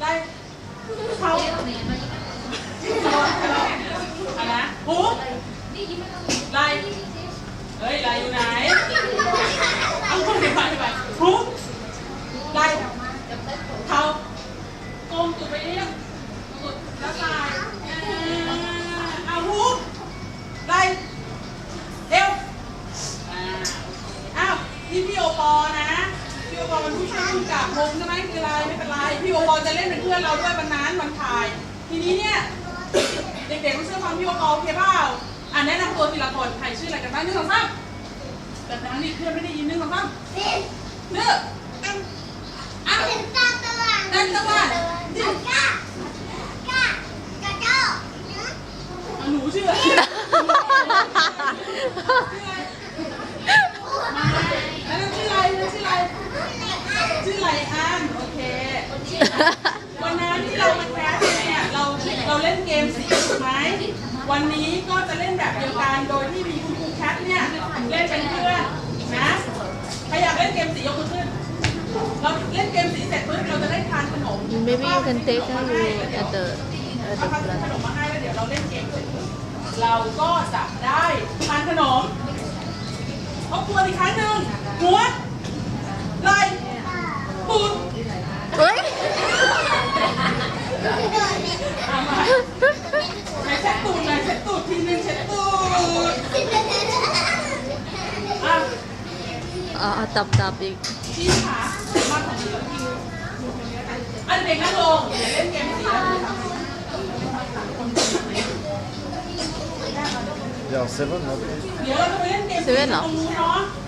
ไล่เขาอะไรนะหูไล่เฮ้ยไล่อยู่ไหนเอาคนไปไปไปหูไล่เขากลมตุดไปเรียกตุดแล้วตายเอาหูไล่เอวอ่าอ้าวนี่พี่โอปอนะ พี่โอปอมันผู้ช่วยกับงงใช่ไหมคืออะไรไม่เป็นไรพี่โอปอจะเล่นเป็นเพื่อนเราด้วยวันนั้นวันถ่าย ทีนี้เนี่ยเด็กๆต้องเชื่อฟังพี่โอปอโอเคเปล่าอ่านแนะนำตัวทีละคนใครชื่ออะไรกันบ้างหนึ่งสองสามแบบนั้นนี่เพื่อนไม่ได้ยินหนึ่งสองสามเนื้ออ้าวดันตะวันดิอะหนูชื่ออะไรชื่ออะไรแล้วนั่นชื่ออะไรนั่นชื่ออะไร ชื่ออะไรอันโอเค วันนั้นที่เรามาแคสเนี่ยเราเราเล่นเก มสีถูกไหมวันนี้ก็จะเล่นแบบเดียวกัน โดยที่มีคุณครูแคทเนี่ยเล่นเป็นเพื่อนนะใครอยากเล่นเกมสียกมือขึ้น เราเล่นเกมสีเสร็จปุ๊บเราจะได้ทานขนม Maybe you can take her at the เอา at ทาน the ข plant. นมมาให้แล้วเดี๋ยวเราเล่นเกมเสร็จปุ๊บเราก็จะได้ทานขนมทบทวนอีกครั้งหนึ่งหัวไหล่ปูด เฮ้ย เอามาไหนเช็ดตูดหน่อยเช็ดตูดทีนึงเช็ดตูดอะ อ่าตับตับอีกชี้ขามาของเราอันเด็กนั่งลงอย่าเล่นเกมสีแล้ว Il y a un Seven là. เดี๋ยวเราจะไปเล่นเกมสีตรงนู้นเนาะ Ici, on voit. โอ้ถ่ายวิดีโอเลยถ่าย